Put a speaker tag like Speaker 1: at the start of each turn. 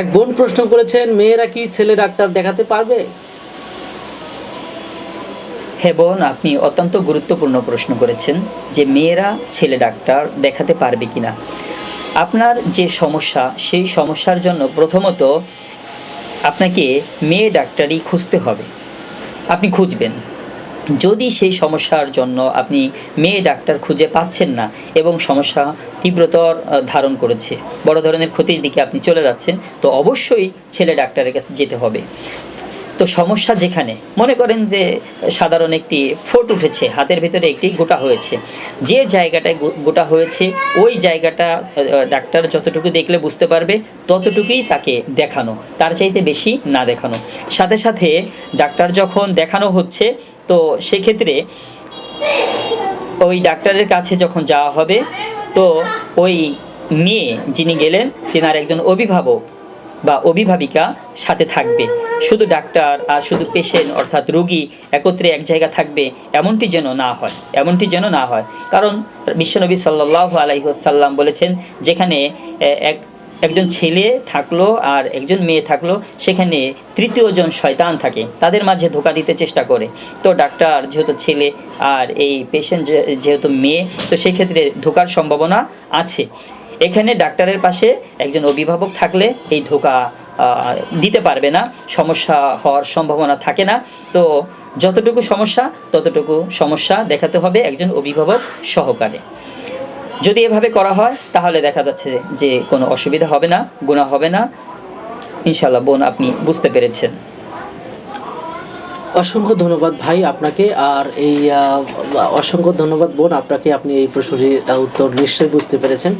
Speaker 1: এক বোন প্রশ্ন করেছেন, মেয়েরা কি ছেলে ডাক্তার দেখাতে পারবে?
Speaker 2: হ্যাঁ বোন, আপনি অত্যন্ত গুরুত্বপূর্ণ প্রশ্ন করেছেন যে মেয়েরা ছেলে ডাক্তার দেখাতে পারবে কিনা। আপনার যে সমস্যা, সেই সমস্যার জন্য প্রথমত আপনাকে মেয়ে ডাক্তারই খুঁজতে হবে। আপনি খুঁজবেন। যদি সেই সমস্যার জন্য আপনি মেয়ে ডাক্তার খুঁজে পাচ্ছেন না এবং সমস্যা তীব্রতর ধারণ করেছে, বড় ধরনের ক্ষতির দিকে আপনি চলে যাচ্ছেন, তো অবশ্যই ছেলে ডাক্তারের কাছে যেতে হবে। তো সমস্যা যেখানে, মনে করেন যে সাধারণ একটি ফোট উঠেছে, হাতের ভিতরে একটি গোটা হয়েছে, যে জায়গাটায় গোটা হয়েছে, ওই জায়গাটা ডাক্তার যতটুকু দেখলে বুঝতে পারবে, ততটুকুই তাকে দেখানো, তার চাইতে বেশি না দেখানো। সাথে সাথে ডাক্তার যখন দেখানো হচ্ছে তো সেক্ষেত্রে ওই ডাক্তারের কাছে যখন যাওয়া হবে, তো ওই মেয়ে যিনি গেলেন, তেনার একজন অভিভাবক বা অভিভাবিকা সাথে থাকবে। শুধু ডাক্তার আর শুধু পেশেন্ট অর্থাৎ রোগী একত্রে এক জায়গা থাকবে, এমনটি যেন না হয়, এমনটি যেন না হয়। কারণ বিশ্বনবী সাল্লাহ আলাইসাল্লাম বলেছেন, যেখানে এক একজন ছেলে থাকল আর একজন মেয়ে থাকল, সেখানে তৃতীয়জন শয়তান থাকে, তাদের মাঝে ধোকা দিতে চেষ্টা করে। তো ডাক্তার যেহেতু ছেলে আর এই পেশেন্ট যেহেতু মেয়ে, তো সেক্ষেত্রে ধোকার সম্ভাবনা আছে। এখানে ডাক্তারের পাশে একজন অভিভাবক থাকলে এই ধোকা দিতে পারবে না, সমস্যা হওয়ার সম্ভাবনা থাকে না। তো যতটুকু সমস্যা, ততটুকু সমস্যা দেখাতে হবে একজন অভিভাবক সহকারে। যদি এভাবে করা হয়, তাহলে দেখা যাচ্ছে যে কোনো অসুবিধা হবে না গুণা হবে না। ইনশাল্লাহ বোন, আপনি বুঝতে পেরেছেন।
Speaker 1: অসংখ্য ধন্যবাদ ভাই আপনাকে, আর এই অসংখ্য ধন্যবাদ বোন, আপনাকে আপনি এই প্রশ্নটির উত্তর নিশ্চয়ই বুঝতে পেরেছেন।